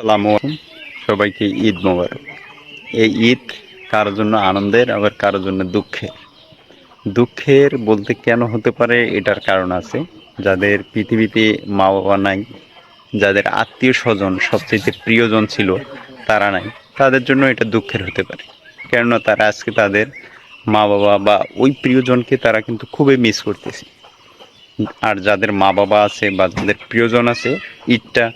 সালাম সবাইকে ঈদ মোবারক। এই ঈদ কারোর জন্য আনন্দের, আবার কারোর জন্য দুঃখের? দুঃখের বলতে কেন হতে পারে এটার কারণ আছে। যাদের পৃথিবীতে মা বাবা নাই, যাদের আত্মীয় স্বজন সবচেয়ে প্রিয়জন ছিল, তারা নাই, তাদের জন্য এটা দুঃখের হতে পারে। কেননা তারা আজকে তাদের মা বাবা বা ওই প্রিয়জনকে তারা কিন্তু খুবই মিস করতেছে। আর যাদের মা বাবা আছে বা যাদের প্রিয়জন আছে, ঈদটা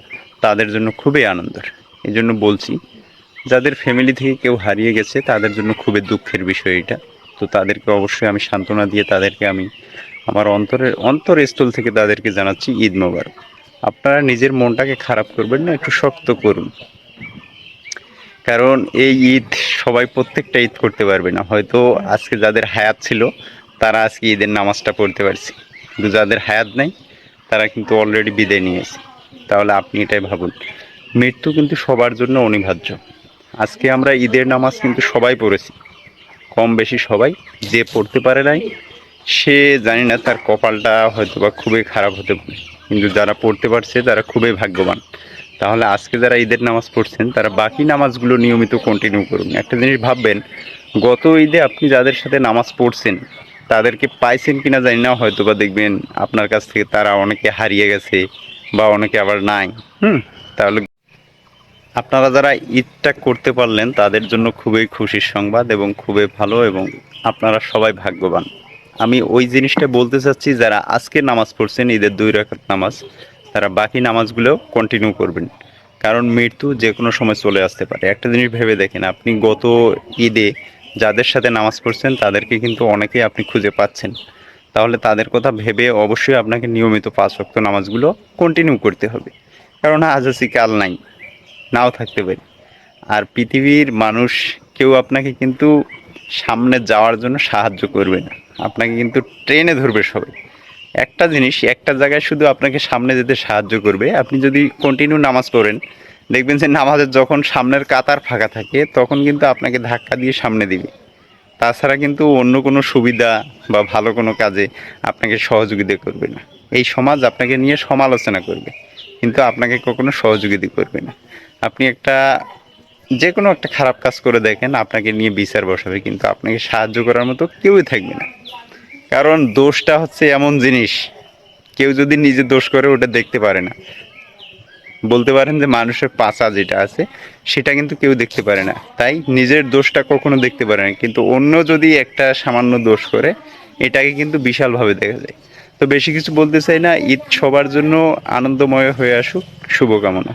তাদের জন্য খুবই আনন্দের। এই জন্য বলছি, যাদের ফ্যামিলি থেকে কেউ হারিয়ে গেছে, তাদের জন্য খুবই দুঃখের বিষয় এটা। তো তাদেরকে অবশ্যই আমি সান্ত্বনা দিয়ে তাদেরকে আমি আমার অন্তরের অন্তরস্থল থেকে তাদেরকে জানাচ্ছি ঈদ মোবারক। আপনারা নিজের মনটাকে খারাপ করবেন না, একটু শক্ত করুন। কারণ এই ঈদ সবাই প্রত্যেকটা ঈদ করতে পারবে না। হয়তো আজকে যাদের হায়াত ছিল, তারা আজকে ঈদের নামাজটা পড়তে পারছে। কিন্তু যাদের হায়াত নাই, তারা কিন্তু অলরেডি বিদায় নিয়েছে। তাহলে আপনি এটাই ভাবুন। মৃত্যু কিন্তু সবার জন্য অনিবার্য। আজকে আমরা ঈদের নামাজ কিন্তু সবাই পড়েছি। কম বেশি সবাই যে পড়তে পারে নাই, সে জানি না তার কপালটা হয়তো বা খুবই খারাপ হতে পারে। কিন্তু যারা পড়তে পারছে, তারা খুবই ভাগ্যবান। তাহলে আজকে যারা ঈদের নামাজ পড়ছেন, তারা বাকি নামাজগুলো নিয়মিত কন্টিনিউ করুন। একটা জিনিস ভাববেন, গত ঈদে আপনি যাদের সাথে নামাজ পড়ছেন, তাদেরকে পাইছেন কিনা জানি না হয়তো বা দেখবেন আপনার কাছ থেকে তারা অনেকে হারিয়ে গেছে। বা অনেকে আবার নাই। হুম। তাহলে আপনারা যারা ঈদটা করতে পারলেন তাদের জন্য খুবই খুশির সংবাদ এবং খুবই ভালো এবং আপনারা সবাই ভাগ্যবান। আমি ওই জিনিসটা বলতে চাচ্ছি যারা আজকে নামাজ পড়ছেন ঈদের দুই রাকাত নামাজ তারা বাকি নামাজগুলো কন্টিনিউ করবেন। কারণ মৃত্যু যে কোনো সময় চলে আসতে পারে। একটা জিনিস ভেবে দেখেন আপনি গত ঈদে যাদের সাথে নামাজ পড়ছেন তাদেরকে কিন্তু অনেকেই আপনি খুঁজে পাচ্ছেন। তাহলে তাদের কথা ভেবে অবশ্যই আপনাকে নিয়মিত পাঁচ ওয়াক্ত নামাজগুলো কন্টিনিউ করতে হবে। কারণ আজ আছি কাল নাই, নাও থাকতে পারি। আর পৃথিবীর মানুষ কেউ আপনাকে কিন্তু সামনে যাওয়ার জন্য সাহায্য করবে না। আপনাকে কিন্তু ট্রেনে ধরবে সবাই। একটা জিনিস, একটা জায়গায় শুধু আপনাকে সামনে যেতে সাহায্য করবে। আপনি যদি কন্টিনিউ নামাজ পড়েন, দেখবেন যে নামাজের যখন সামনের কাতার ফাঁকা থাকে, তখন কিন্তু আপনাকে ধাক্কা দিয়ে সামনে দিবে। তাছাড়া কিন্তু অন্য কোনো সুবিধা বা ভালো কোনো কাজে আপনাকে সহযোগিতা করবে না। এই সমাজ আপনাকে নিয়ে সমালোচনা করবে, কিন্তু আপনাকে কখনো সহযোগিতা করবে না। আপনি একটা যে কোনো একটা খারাপ কাজ করে দেখেন, আপনাকে নিয়ে বিচার বসাবে, কিন্তু আপনাকে সাহায্য করার মতো কেউই থাকবে না। কারণ দোষটা হচ্ছে এমন জিনিস, কেউ যদি নিজে দোষ করে, ওটা দেখতে পারে না। বলতে পারেন যে মানুষের পাচা যেটা আছে, সেটা কিন্তু কেউ দেখতে পারে না। তাই নিজের দোষটা কখনো দেখতে পারে না। কিন্তু অন্য যদি একটা সামান্য দোষ করে, এটাকে কিন্তু বিশালভাবে দেখা যায়। তো বেশি কিছু বলতে চাই না। ঈদ সবার জন্য আনন্দময় হয়ে আসুক। শুভকামনা।